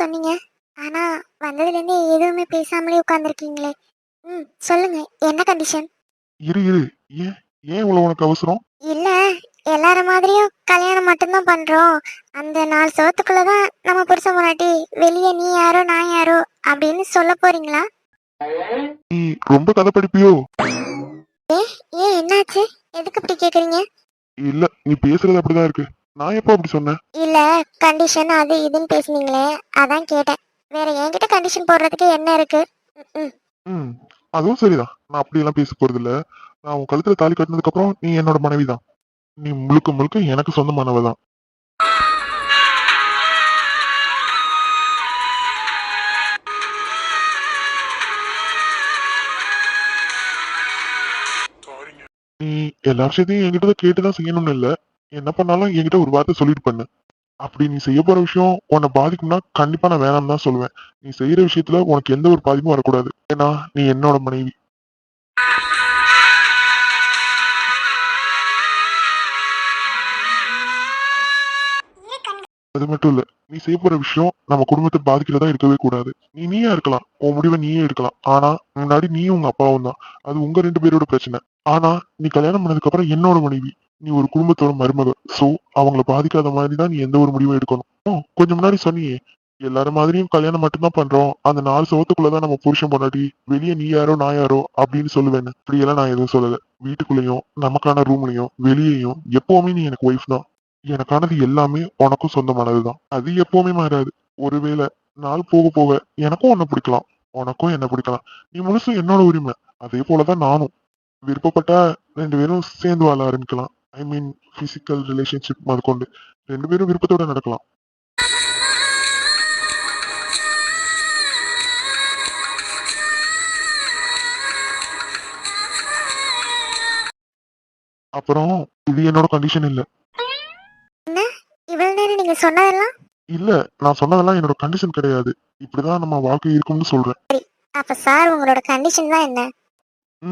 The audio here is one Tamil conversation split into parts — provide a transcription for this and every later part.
சொன்னீங்க. ஆனா வந்ததுலேருந்து எதுவுமே பேசாமலே உட்காந்துருக்கீங்களே ம் சொல்லுங்க என்ன கண்டிஷன் இரு இரு. ஏன் ஏன் இவ்வளவு உனக்கு அவசரம்? இல்ல எல்லார மாதிரியும் கல்யாணம் மட்டும்தான் பண்றோம். அந்த நாலு சவத்துக்குள்ளதான் நம்ம புருஷன் முன்னாடி வெளியே நீ யாரோ நான் யாரோ அப்படின்னு சொல்ல போறீங்களா? நீ ரொம்ப கதை படிப்பியோ? ஏன் என்னாச்சு? எதுக்கு இப்படி கேக்குறீங்க? இல்ல நீ பேசுறது அப்படிதான் இருக்கு. நான் எப்போ அப்படி சொன்னேன்? இல்ல கண்டிஷன் அது இதுன்னு பேசுனீங்களே அதான் கேட்டேன். வேற என்கிட்ட கண்டிஷன் போடுறதுக்கு என்ன இருக்கு? ம், ம். அதுவும் சரிதான். நான் அப்படியெல்லாம் பேச போறது இல்ல நான் உன் கழுத்துல தாலி கட்டினதுக்கு அப்புறம் நீ என்னோட மனைவி தான் நீ முழுக்க முழுக்க எனக்கு சொந்தமானவ தான் நீ எல்லா விஷயத்தையும் என்கிட்ட தான் கேட்டுதான் செய்யணும்னு இல்ல. என்ன பண்ணாலும் என்கிட்ட ஒரு வார்த்தை சொல்லிட்டு பண்ணு. அப்படி நீ செய்ய போற விஷயம் உன்னை பாதிக்கும்னா கண்டிப்பா நான் வேணாம்னு தான் சொல்லுவேன். நீ செய்யற விஷயத்துல உனக்கு எந்த ஒரு பாதிப்பும் வரக்கூடாது. ஏன்னா நீ என்னோட மனைவி. அது மட்டும் இல்ல நீ செய்ய போற விஷயம் நம்ம குடும்பத்தை பாதிக்கிறதா இருக்கவே கூடாது. நீ நீயா இருக்கலாம். உன் முடிவை நீயே எடுக்கலாம். ஆனா முன்னாடி நீயும் உங்க அப்பாவும் தான். அது உங்க ரெண்டு பேரோட பிரச்சனை. ஆனா நீ கல்யாணம் பண்ணதுக்கு அப்புறம் என்னோட மனைவி. நீ ஒரு குடும்பத்தோட மருமக. சோ அவங்கள பாதிக்காத மாதிரி தான் நீ எந்த ஒரு முடிவும் எடுக்கணும்? ஓ, கொஞ்சம் முன்னாடி சொன்னியே. எல்லாரும் மாதிரியும் கல்யாணம் மட்டும்தான் பண்றோம். அந்த நாலு சவத்துக்குள்ளதான் நம்ம புருஷன் பொண்டாட்டி. வெளியே நீ யாரோ நான் யாரோ அப்படின்னு சொல்லுவேன்னு. இப்படியெல்லாம் நான் எதுவும் சொல்லல. வீட்டுக்குள்ளேயும் நமக்கான ரூம்லயும் வெளியேயும் எப்பவுமே நீ எனக்கு ஒய்ஃப் தான். எனக்கானது எல்லாமே உனக்கும் சொந்தமானதுதான் அது எப்பவுமே மாறாது. ஒருவேளை நாள் போக போக எனக்கும் உன்னை பிடிக்கலாம். உனக்கும் என்ன பிடிக்கலாம். நீ முழுசும் என்னோட உரிமை. அதே போலதான் நானும். விருப்பப்பட்டா ரெண்டு பேரும் சேர்ந்து வாழ ஆரம்பிக்கலாம். ஐ மீன் பிசிக்கல் ரிலேஷன்ஷிப் முதற்கொண்டு. ரெண்டு பேரும் விருப்பத்தோட நடக்கலாம். அப்புறம் இது என்னோட கண்டிஷன் இல்ல. இவ்வளவு நேரம் நீங்க சொன்னதெல்லாம்? இல்ல நான் சொன்னதெல்லாம் என்னோட கண்டிஷன் கிடையாது. இப்படிதான் நம்ம வாழ்க்கை இருக்கும்னு சொல்றேன். அப்ப சார் உங்களோட கண்டிஷன் தான் என்ன?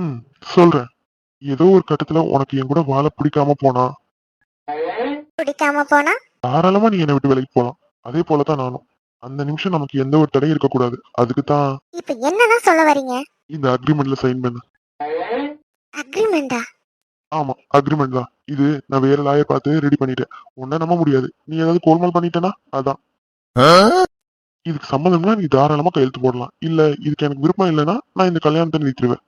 ம் சொல்றேன். ஏதோ ஒரு கட்டத்துல உனக்கு என் கூட வாழ பிடிக்காம போனா? பிடிக்காம போனா? தாராளமா நீ என்னை விட்டு விலகி போலாம். அதே போலதான் நானும். அந்த நிமிஷம் நமக்கு எந்த ஒரு தடையும் இருக்கக்கூடாது. அதுக்கு தான் இப்ப என்னதான் சொல்ல வரீங்க? இந்த அக்ரிமெண்ட்ல சைன் பண்ண. அக்ரிமெண்டா ஆமா அக்ரிமெண்ட் தான். இது நான் வேற லாயர் பார்த்து ரெடி பண்ணிட்டேன். உன்னை நம்ப முடியாது. நீ ஏதாவது கோல்மால் பண்ணிட்டேனா அதான். இதுக்கு சம்மதம்னா நீ தாராளமா கையெழுத்து போடலாம். இல்ல இதுக்கு எனக்கு விருப்பம் இல்லைன்னா நான் இந்த கல்யாணத்தை நிறுத்திடுவேன்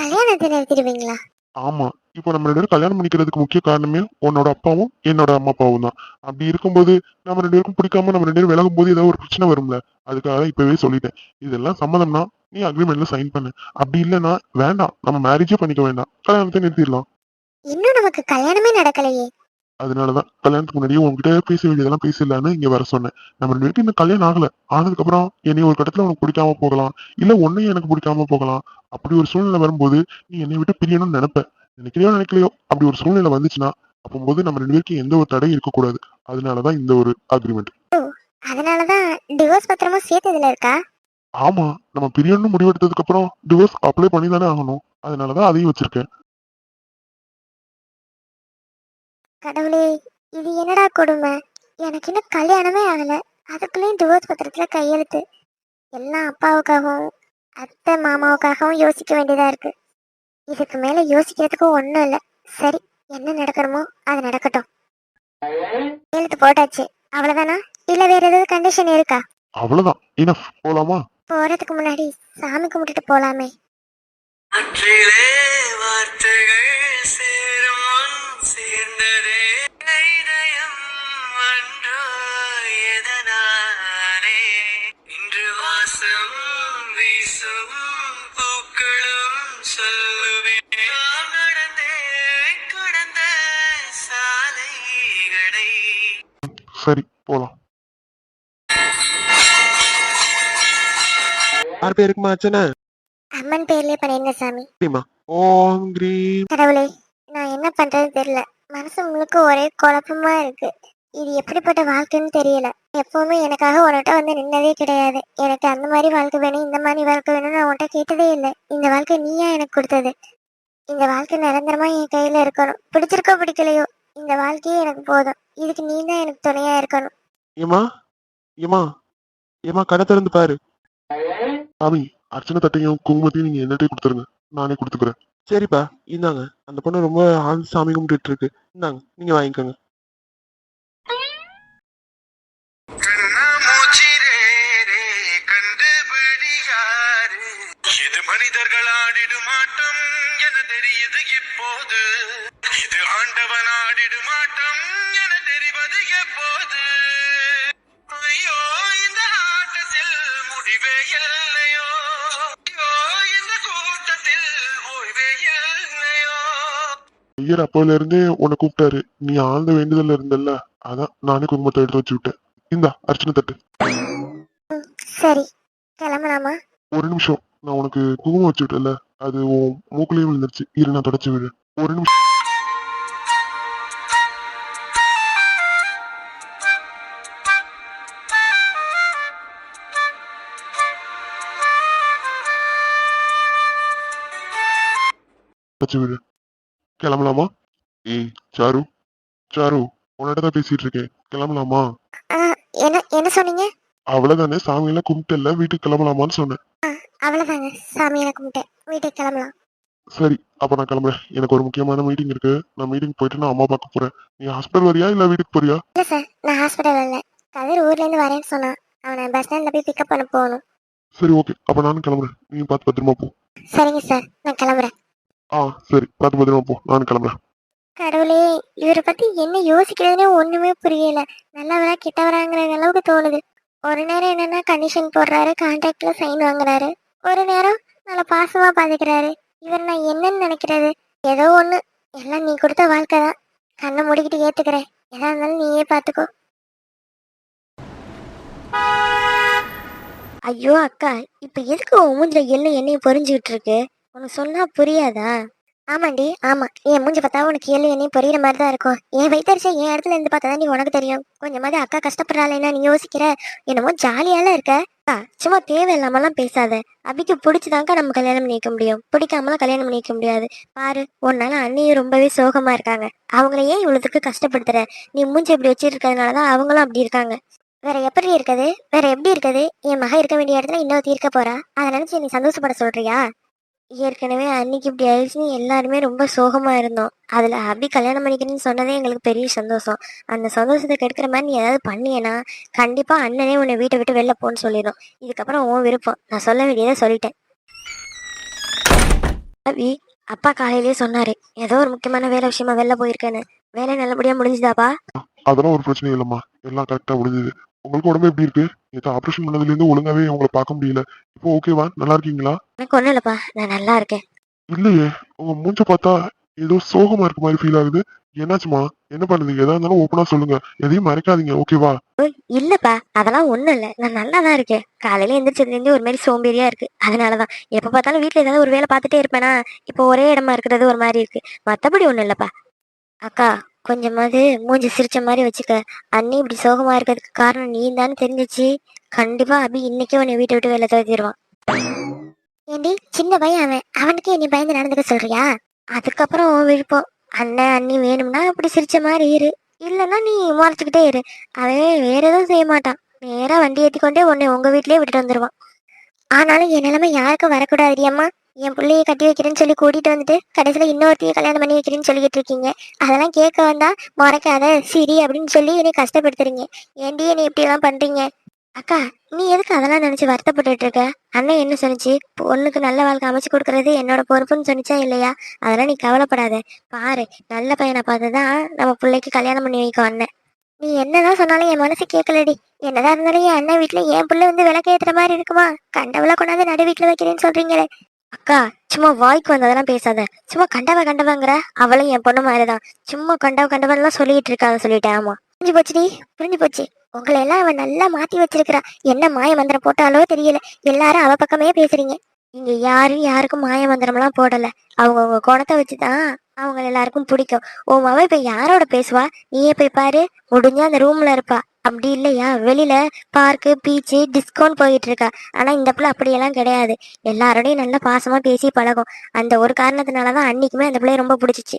கல்யாணத்தை நிறுத்திடுவீங்களா ஆமா. இப்போ நம்ம ரெண்டு பேரும் கல்யாணம் பண்ணிக்கிறதுக்கு முக்கிய காரணமே உன்னோட அப்பாவும் என்னோட அம்மா அப்பாவும் தான். அப்படி இருக்கும்போது நம்ம ரெண்டு பேருக்கும் பிடிக்காம நம்ம ரெண்டு பேரும் விலகும் போது ஏதாவது ஒரு பிரச்சனை வரும்ல? அதுக்காக இப்பவே சொல்லிட்டேன். இதெல்லாம் சம்மதம்னா நீ அக்ரிமெண்ட்ல சைன் பண்ணு. அப்படி இல்லைன்னா வேண்டாம். நம்ம மேரேஜே பண்ணிக்க வேண்டாம். கல்யாணத்தை நிறுத்திடலாம். இன்னும் நமக்கு கல்யாணமே நடக்கலையே. அதனாலதான் கல்யாணத்துக்கு முன்னாடியே உங்ககிட்ட பேச வேண்டியதெல்லாம் பேசலான்னு இங்க வர சொன்னேன். நம்ம ரெண்டு பேருக்கு இன்னும் கல்யாணம் ஆகல. ஆனதுக்கு அப்புறம் என்னை ஒரு கட்டத்துல உனக்கு பிடிக்காம போகலாம். இல்ல உன்னையும் எனக்கு பிடிக்காம போகலாம். அப்படி ஒரு சூழ்நிலை வரும்போது நீ என்னை விட்டு பிரியணும்னு நினைப்ப. நினைக்கிறியோ நினைக்கலையோ அப்படி ஒரு சூழ்நிலை வந்துச்சுன்னா அப்போது நம்ம ரெண்டு பேருக்கும் எந்த ஒரு தடையும் இருக்கக்கூடாது. அதனாலதான் இந்த ஒரு அக்ரிமெண்ட் அதனாலதான் டிவோர்ஸ் பத்திரமும் சேர்த்து இதுல இருக்கா? ஆமா நம்ம பிரியணும்னு முடிவெடுத்ததுக்கு அப்புறம் டிவோர்ஸ் அப்ளை பண்ணி தானே ஆகணும் அதனாலதான் அதையும் வச்சிருக்கேன். கடவுளே இது என்னடா கொடுமை? எனக்கு இன்னும் கல்யாணமே ஆகல. அதுக்குள்ளேயும் டிவோர்ஸ் பத்திரத்துல கையெழுத்து. எல்லாம் அப்பாவுக்காகவும் அத்தை மாமாவுக்காகவும் யோசிக்க வேண்டியதா இருக்கு. இதுக்கு மேல யோசிக்கிறதுக்கு ஒண்ணும் இல்ல. சரி என்ன நடக்கணுமோ அது நடக்கட்டும். கையெழுத்து போட்டாச்சு. அவ்வளவுதானா? இல்ல வேற ஏதாவது கண்டிஷன் இருக்கா? அவ்வளவுதான். இனஃப் போலாமா? போறதுக்கு முன்னாடி சாமி கும்பிட்டுட்டு போலாமே. யார் பேருக்குமா அர்ச்சனை? அம்மன் பேர்லயே பண்ணிருங்க சாமி. ஓம் கிரீம். கடவுளே நான் என்ன பண்றது தெரியல. மனசு முழுக்க ஒரே குழப்பமா இருக்கு. இது எப்படிப்பட்ட வாழ்க்கைன்னு தெரியல. எப்பவுமே எனக்காக உன்கிட்ட வந்து நின்னதே கிடையாது. எனக்கு அந்த மாதிரி வாழ்க்கை வேணும் இந்த மாதிரி வாழ்க்கை வேணும்னு நான் உன்கிட்ட கேட்டதே இல்லை. இந்த வாழ்க்கை நீயா எனக்கு கொடுத்தது? இந்த வாழ்க்கை நிரந்தரமா என் கையில இருக்கணும். பிடிச்சிருக்கோ பிடிக்கலையோ இந்த வாழ்க்கையே எனக்கு போதும். இதுக்கு நீ தான் எனக்கு துணையா இருக்கணும். ஏமா ஏமா ஏமா கடை திறந்து பாரு. சாமி அர்ச்சனை தட்டையும் குங்குமத்தையும் நீங்க என்னட்டே கொடுத்துருங்க. நானே கொடுத்துக்கிறேன். சரிப்பா இந்தாங்க. அந்த பொண்ணு ரொம்ப ஆழ்ந்து சாமி கும்பிட்டு இருக்கு இந்தாங்க நீங்க வாங்கிக்கோங்க. மனிதர்கள் ஆடிடும் ஆட்டம் என தெரியுது இப்போது. இது ஆண்டவன் ஆடிடும் ஆட்டம் என ஐயர் அப்போல இருந்தே உன்னை கூப்பிட்டாரு. நீ ஆழ்ந்த வேண்டுதல்ல இருந்தல்ல? அதான் நானே குங்குமத்தை எடுத்து வச்சு விட்டேன். இந்தா அர்ச்சனை தட்டு. சரி கிளம்பலாமா? ஒரு நிமிஷம். நான் உனக்கு குங்குமம் வச்சு விட்டேன்ல. அது உன் மூக்குலயே விழுந்துருச்சு. இரு நான் தொடச்சு விடு ஒரு நிமிஷம். தொடச்சு விடு கிளம்பலாமா? ஏய் சாரு சாரு உன்னிட்ட தான் பேசிட்டு இருக்கேன். கிளம்பலாமா? என்ன என்ன சொன்னீங்க? அவ்வளவுதானே சாமியெல்லாம் கும்பிட்டல வீட்டுக்கு கிளம்பலாமான்னு சொன்னேன். அவ்வளோதாங்க சாமியை கும்பிட்டேன். வீட்டுக்கு கிளம்பலாம். சரி அப்ப நான் கிளம்புறேன். எனக்கு ஒரு முக்கியமான மீட்டிங் இருக்கு. நான் மீட்டிங் போயிட்டு நான் அம்மா பார்க்க போறேன். நீ ஹாஸ்பிட்டல் வரியா இல்ல வீட்டுக்கு போறியா? இல்லை சார் நான் ஹாஸ்பிட்டல் இல்லை. கதிர் ஊர்லேருந்து வரேன்னு சொன்னான். அவனை பஸ் ஸ்டாண்டில் போய் பிக்கப் பண்ண போகணும். சரி ஓகே அப்ப நானும் கிளம்புறேன். நீ பார்த்து பத்திரமா போ. சரிங்க சார் நான் கிளம்புறேன். ஆ சரி பார்த்து பத்திரமா போ. நான் கிளம்புறேன். கடவுளே இவரை பத்தி என்ன யோசிக்கிறதுனே ஒண்ணுமே புரியல. நல்லவரா கிட்டவராங்கிற அளவுக்கு தோணுது. ஒரு நேரம் என்னன்னா கண்டிஷன் போடுறாரு கான்ட்ராக்ட்ல சைன் வாங்குறாரு. ஒரு நேரம் நல்ல பாசமா பாத்துக்கிறாரு. இவர் நான் என்னன்னு நினைக்கிறது? ஏதோ ஒண்ணு. எல்லாம் நீ கொடுத்த வாழ்க்கை தான். கண்ணை முடிக்கிட்டு ஏத்துக்கிறேன். எதா இருந்தாலும் நீயே பாத்துக்கோ. ஐயோ அக்கா இப்ப எதுக்கு உன் மூஞ்சில எள்ளு என்னைய பொறிஞ்சுக்கிட்டு இருக்கு? உனக்கு சொன்னா புரியாதா? ஆமாண்டி ஆமா. என் மூஞ்சி பார்த்தா உனக்கு ஏழு என்னையும் பொரியிற மாதிரி தான் இருக்கும். என் வயிற்றுச்சா என் இடத்துல இருந்து பார்த்தா நீ உனக்கு தெரியும். கொஞ்சமாவது அக்கா கஷ்டப்படுறாளேன்னா நீ யோசிக்கிற. என்னமோ ஜாலியால இருக்க. அக்கா, சும்மா தேவையில்லாமலாம் பேசாத. அபிக்கு பிடிச்சதாக்கா நம்ம கல்யாணம் பண்ணிக்க முடியும். பிடிக்காமலாம் கல்யாணம் பண்ணிக்க முடியாது. பாரு உன்னால அண்ணியும் ரொம்பவே சோகமா இருக்காங்க. அவங்கள ஏன் இவ்வளவுக்கு கஷ்டப்படுத்துற? நீ மூஞ்சி இப்படி வச்சிட்டு தான் அவங்களும் அப்படி இருக்காங்க. வேற எப்படி இருக்குது? வேற எப்படி இருக்குது? என் மக இருக்க வேண்டிய இடத்துல இன்னொருத்தி இருக்க போறா. அதை நினைச்சு நீ சந்தோஷப்பட சொல்றியா? ஏற்கனவே அன்னைக்கு இப்படி ஆயிடுச்சுன்னு எல்லாருமே ரொம்ப சோகமா இருந்தோம். அதுல அபி கல்யாணம் பண்ணிக்கிறேன்னு சொன்னதே எங்களுக்கு பெரிய சந்தோஷம். அந்த சந்தோஷத்தை கெடுக்கிற மாதிரி நீ ஏதாவது பண்ணியனா கண்டிப்பா அண்ணனே உன்னை வீட்டை விட்டு வெளில போன்னு சொல்லிடும். இதுக்கப்புறம் உன் விருப்பம். நான் சொல்ல வேண்டியதை சொல்லிட்டேன். அபி அப்பா காலையிலேயே சொன்னாரு. ஏதோ ஒரு முக்கியமான வேலை விஷயமா வெளில போயிருக்கேன்னு. வேலை நல்லபடியா முடிஞ்சுதாப்பா? அதெல்லாம் ஒரு பிரச்சனையும் இல்லம்மா. எல்லாம் கரெக்டா முடிஞ்சது. உங்களுக்கு உடம்பு எப்படி இருக்கு? நேற்று ஆபரேஷன் பண்ணதுல இருந்து ஒழுங்காவே உங்களை பார்க்க முடியல. இப்போ ஓகேவா நல்லா இருக்கீங்களா? எனக்கு ஒன்றும் இல்லைப்பா. நான் நல்லா இருக்கேன். இல்லையே. உங்க மூஞ்ச பார்த்தா ஏதோ சோகமா இருக்க மாதிரி ஃபீல் ஆகுது. என்னாச்சுமா? என்ன பண்ணுது? எதா இருந்தாலும் ஓப்பனா சொல்லுங்க. எதையும் மறைக்காதீங்க. ஓகேவா இல்லப்பா. அதெல்லாம் ஒண்ணும் இல்ல. நான் நல்லா தான் இருக்கேன். காலையில எந்திரிச்சதுலேருந்து ஒரு மாதிரி சோம்பேறியா இருக்கு. அதனாலதான். எப்ப பார்த்தாலும் வீட்ல ஏதாவது ஒரு வேலை பார்த்துட்டே இருப்பேனா இப்போ ஒரே இடமா இருக்கிறது ஒரு மாதிரி இருக்கு. மத்தபடி ஒண்ணும் இல்லப்பா. அக்கா கொஞ்சமாவது மூஞ்சி சிரிச்ச மாதிரி வச்சுக்க. அண்ணி இப்படி சோகமா இருக்கிறதுக்கு காரணம் நீ தானே தெரிஞ்சிச்சு. கண்டிப்பா அபி இன்னைக்கே உன்னை வீட்டை விட்டு வெளில துரத்திடுவான் ஏண்டி சின்ன பையன் அவன். அவனுக்கே நீ பயந்து நடந்துக்க சொல்றியா? அதுக்கப்புறம் உன் விருப்பம். அண்ணன் அண்ணி வேணும்னா அப்படி சிரிச்ச மாதிரி இரு. இல்லைன்னா நீ முறைச்சிக்கிட்டே இரு. அவன் வேற எதுவும் செய்ய மாட்டான். நேரா வண்டி ஏத்தி கொண்டே உன்னை உங்க வீட்லயே விட்டுட்டு வந்துருவான். ஆனாலும் என் நிலைமை யாருக்கும் வரக்கூடாது அம்மா. என் பிள்ளைய கட்டி வைக்கிறேன்னு சொல்லி கூட்டிட்டு வந்துட்டு கடைசியில இன்னொருத்தையும் கல்யாணம் பண்ணி வைக்கிறேன்னு சொல்லிக்கிட்டு இருக்கீங்க. அதெல்லாம் கேட்க வந்தா முறைக்காத சரி அப்படின்னு சொல்லி என்னை கஷ்டப்படுத்துறீங்க. ஏன்டி என்னை இப்படி எல்லாம் பண்றீங்க? அக்கா நீ எதுக்கு அதெல்லாம் நினைச்சு வருத்தப்பட்டு இருக்க? அண்ணன் என்ன சொன்னிச்சு? பொண்ணுக்கு நல்ல வாழ்க்கை அமைச்சு கொடுக்கறது என்னோட பொறுப்புன்னு சொன்னிச்சா இல்லையா? அதெல்லாம் நீ கவலைப்படாத. பாரு நல்ல பையனை பார்த்துதான் நம்ம பிள்ளைக்கு கல்யாணம் பண்ணி வைக்கும் அண்ணன். நீ என்னதான் சொன்னாலும் என் மனசு கேட்கலடி. என்னதான் இருந்தாலும் என் அண்ணன் வீட்டுல என் பிள்ளை வந்து விளக்கு ஏத்துற மாதிரி இருக்குமா? கண்டவளை கொண்டாந்து நடு வீட்டுல வைக்கிறேன்னு சொல்றீங்களே. அக்கா சும்மா வாய்க்கு வந்ததெல்லாம் பேசாத. சும்மா கண்டவ கண்டவங்கிற அவளும் என் பொண்ணு மாதிரிதான். சும்மா கண்டவ கண்டவன்லாம் சொல்லிட்டு இருக்காத சொல்லிட்டேன் ஆமா. புரிஞ்சு போச்சுடி புரிஞ்சு போச்சு. உங்களை எல்லாம் அவன் நல்லா மாத்தி வச்சிருக்கிறா. என்ன மாய மந்திரம் போட்டாலோ தெரியல. எல்லாரும் அவ பக்கமே பேசுறீங்க. இங்க யாரும் யாருக்கும் மாய மந்திரம்லாம் போடல. அவங்கவுங்க குணத்தை வச்சுதான் அவங்க எல்லாருக்கும் பிடிக்கும். உன் மவ இப்ப யாரோட பேசுவா? நீயே போய் பாரு. முடிஞ்சா அந்த ரூம்ல இருப்பா. அப்படி இல்லையா? வெளியில பார்க்கு பீச்சு டிஸ்கவுண்ட் போயிட்டு இருக்கா ஆனா இந்த பிள்ளை அப்படியெல்லாம் கிடையாது. எல்லாரோடையும் நல்லா பாசமா பேசி பழகும். அந்த ஒரு காரணத்தினாலதான் அன்னைக்குமே அந்த பிள்ளைய ரொம்ப பிடிச்சிச்சு.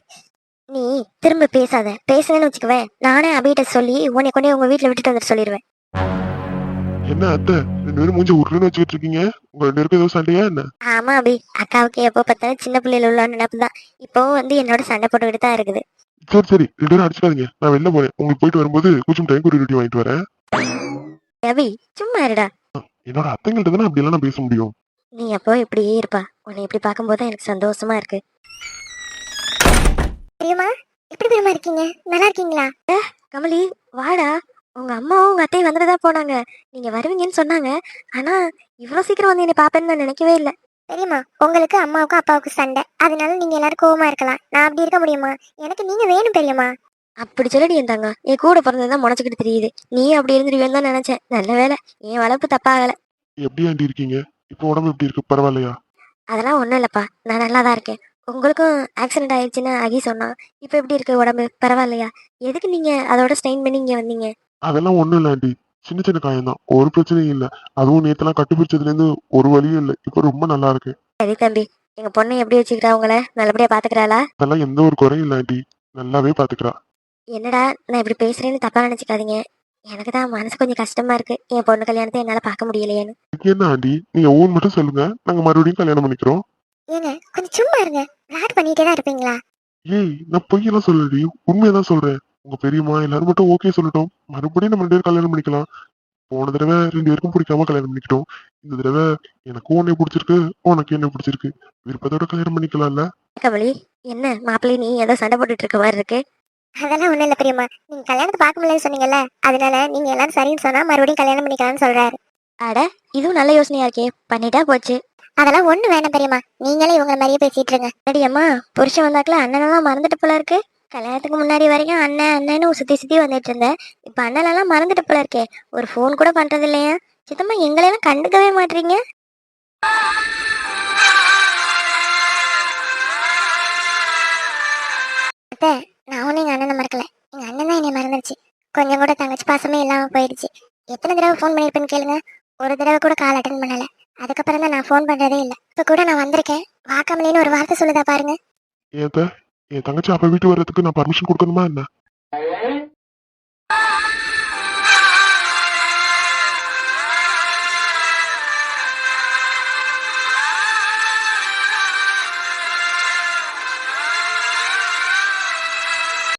நீ திரும்ப பேசாத. பேசுனேன்னு வச்சுக்குவேன். நானே அபிகிட்ட சொல்லி உன்னை கொண்டே உங்க வீட்டுல விட்டுட்டு வந்துட்டு சொல்லிடுவேன் என்ன அத்தை? ரெண்டு பேரும் மூஞ்சி உருன்னு வச்சுக்கிட்டு இருக்கீங்க. உங்க ரெண்டு பேருக்கும் ஏதோ சண்டையா என்ன? ஆமா அபி. அக்காவுக்கு எப்போ பார்த்தாலும் சின்ன பிள்ளையில உள்ள நினப்பு தான் இப்போவும் வந்து என்னோட சண்டை போட்டுக்கிட்டு தான் இருக்குது. சரி சரி. ரெண்டு பேரும் அடிச்சுக்காதீங்க நான் வெளில போறேன். உங்களுக்கு போயிட்டு வரும்போது கூச்சும் டைம் ஒரு ரொட்டி வாங்கிட்டு வரேன். அபி சும்மா இருடா. என்னோட அத்தைங்கள்ட்ட தானே அப்படி எல்லாம் பேச முடியும்? நீ அப்போ இப்படியே இருப்பா. உன்னை இப்படி பார்க்கும்போது தான் எனக்கு சந்தோஷமா இருக்கு. பிரியமா எப்படி பிரியமா இருக்கீங்க? நல்லா இருக்கீங்களா? கமலி வாடா. உங்க அம்மாவும் உங்க அத்தையும் வந்துட்டு தான் போனாங்க. நீங்க வருவீங்கன்னு சொன்னாங்க. ஆனா இவ்வளவு சீக்கிரம் வந்து என்னை பாப்பேன்னு நான் நினைக்கவே இல்லை. பெரியம்மா உங்களுக்கு அம்மாவுக்கும் அப்பாவுக்கும் சண்டை. அதனால நீங்க எல்லாரும் கோவமா இருக்கலாம். நான் அப்படி இருக்க முடியுமா? எனக்கு நீங்க வேணும் பெரியம்மா. அப்படி சொல்லடி இருந்தாங்க என் கூட பிறந்ததுதான் முனைச்சுக்கிட்டு தெரியுது. நீ அப்படி இருந்துருவேன்னு தான் நினைச்சேன். நல்ல வேலை என் வளர்ப்பு தப்பாகல. எப்படி ஆண்டி இருக்கீங்க? இப்போ உடம்பு எப்படி இருக்கு? பரவாயில்லையா? அதெல்லாம் ஒன்றும் இல்லைப்பா. நான் நல்லா தான் இருக்கேன். உங்களுக்கும் ஆக்சிடென்ட் ஆயிடுச்சுன்னு அகி சொன்னான். இப்போ எப்படி இருக்கு உடம்பு? பரவாயில்லையா? எதுக்கு நீங்க அதோட ஸ்டெயின் பண்ணி இங்கே வந்தீங்க? அதெல்லாம் ஒண்ணும் இல்ல ஆண்டி. சின்ன சின்ன காயம் தான் ஒரு பிரச்சனையும் இல்ல. அதுவும் நேத்தெல்லாம் கட்டுப்பிடிச்சதுல இருந்து ஒரு வழியும் இல்ல. இப்போ ரொம்ப நல்லா இருக்கு. சரி தம்பி. எங்க பொண்ணை எப்படி வச்சுக்கிறா உங்களை? நல்லபடியா பாத்துக்கிறாளா? அதெல்லாம் எந்த ஒரு குறையும் இல்ல ஆண்டி. நல்லாவே பாத்துக்கிறா. என்னடா நான் இப்படி பேசுறேன்னு தப்பா நினைச்சுக்காதீங்க. எனக்கு தான் மனசு கொஞ்சம் கஷ்டமா இருக்கு. என் பொண்ணு கல்யாணத்தை என்னால பார்க்க முடியலையேன்னு. இதுக்கு என்ன ஆண்டி? நீங்க ஊன் மட்டும் சொல்லுங்க. நாங்க மறுபடியும் கல்யாணம் பண்ணிக்கிறோம். ஏங்க கொஞ்சம் சும்மா இருங்க. விளையாட் பண்ணிட்டே தான் இருப்பீங்களா? ஏய் நான் பொய்யெல்லாம் சொல்லடி உண்மையதான் சொல்றேன். உங்க பெரியம்மா எல்லாரும் மட்டும் ஓகே சொல்லட்டும். மறுபடியும் நம்ம ரெண்டு பேரும் கல்யாணம் பண்ணிக்கலாம். போன தடவை ரெண்டு பேருக்கும் பிடிக்காம கல்யாணம் பண்ணிக்கிட்டோம். இந்த தடவை எனக்கு உன்னை பிடிச்சிருக்கு உனக்கு என்ன பிடிச்சிருக்கு. விருப்பத்தோட கல்யாணம் பண்ணிக்கலாம்ல? கமலி என்ன மாப்பிள்ளை நீ ஏதோ சண்டை போட்டுட்டு இருக்க மாதிரி இருக்கு? அதெல்லாம் ஒண்ணும் இல்ல பிரியமா நீங்க கல்யாணத்தை பார்க்க முடியலன்னு சொன்னீங்கல்ல அதனால நீங்க எல்லாரும் சரின்னு சொன்னா மறுபடியும் கல்யாணம் பண்ணிக்கலாம்னு சொல்றாரு. அட இதுவும் நல்ல யோசனையா இருக்கே. பண்ணிட்டா போச்சு. அதெல்லாம் ஒண்ணு வேணாம் பெரியம்மா. நீங்களே இவங்க மாதிரியே பேசிட்டு இருங்க. சரி அம்மா புருஷன் வந்தாக்கல அண்ணனெல்லாம் மறந்துட்டு போல இருக்கு. கல்யாணத்துக்கு முன்னாடி வரைக்கும் அண்ணன் அண்ணன்னு சுத்தி சுத்தி வந்துட்டு இருந்தேன். இப்ப அண்ணனெல்லாம் மறந்துட்டு போல இருக்கே ஒரு ஃபோன் கூட பண்றது இல்லையா சித்தம்மா எங்களையெல்லாம் கண்டுக்கவே மாட்டீங்க? அத்தை நான் ஒன்றும் எங்கள் அண்ணனை மறக்கல. எங்கள் அண்ணன் தான் என்னை மறந்துடுச்சு கொஞ்சம் கூட தங்கச்சி பாசமே இல்லாமல் போயிடுச்சு. எத்தனை தடவை ஃபோன் பண்ணியிருப்பேன்னு கேளுங்க. ஒரு தடவை கூட கால் அட்டன் பண்ணல. அதுக்கப்புறம் தான் நான் ஃபோன் பண்ணுறதே இல்லை. இப்போ கூட நான் வந்திருக்கேன். வாக்காமலேன்னு ஒரு வார்த்தை சொல்லுதா பாருங்க. என் தங்கச்சி அப்ப வீட்டு வர்றதுக்கு நான் பர்மிஷன் கொடுக்கணுமா என்ன?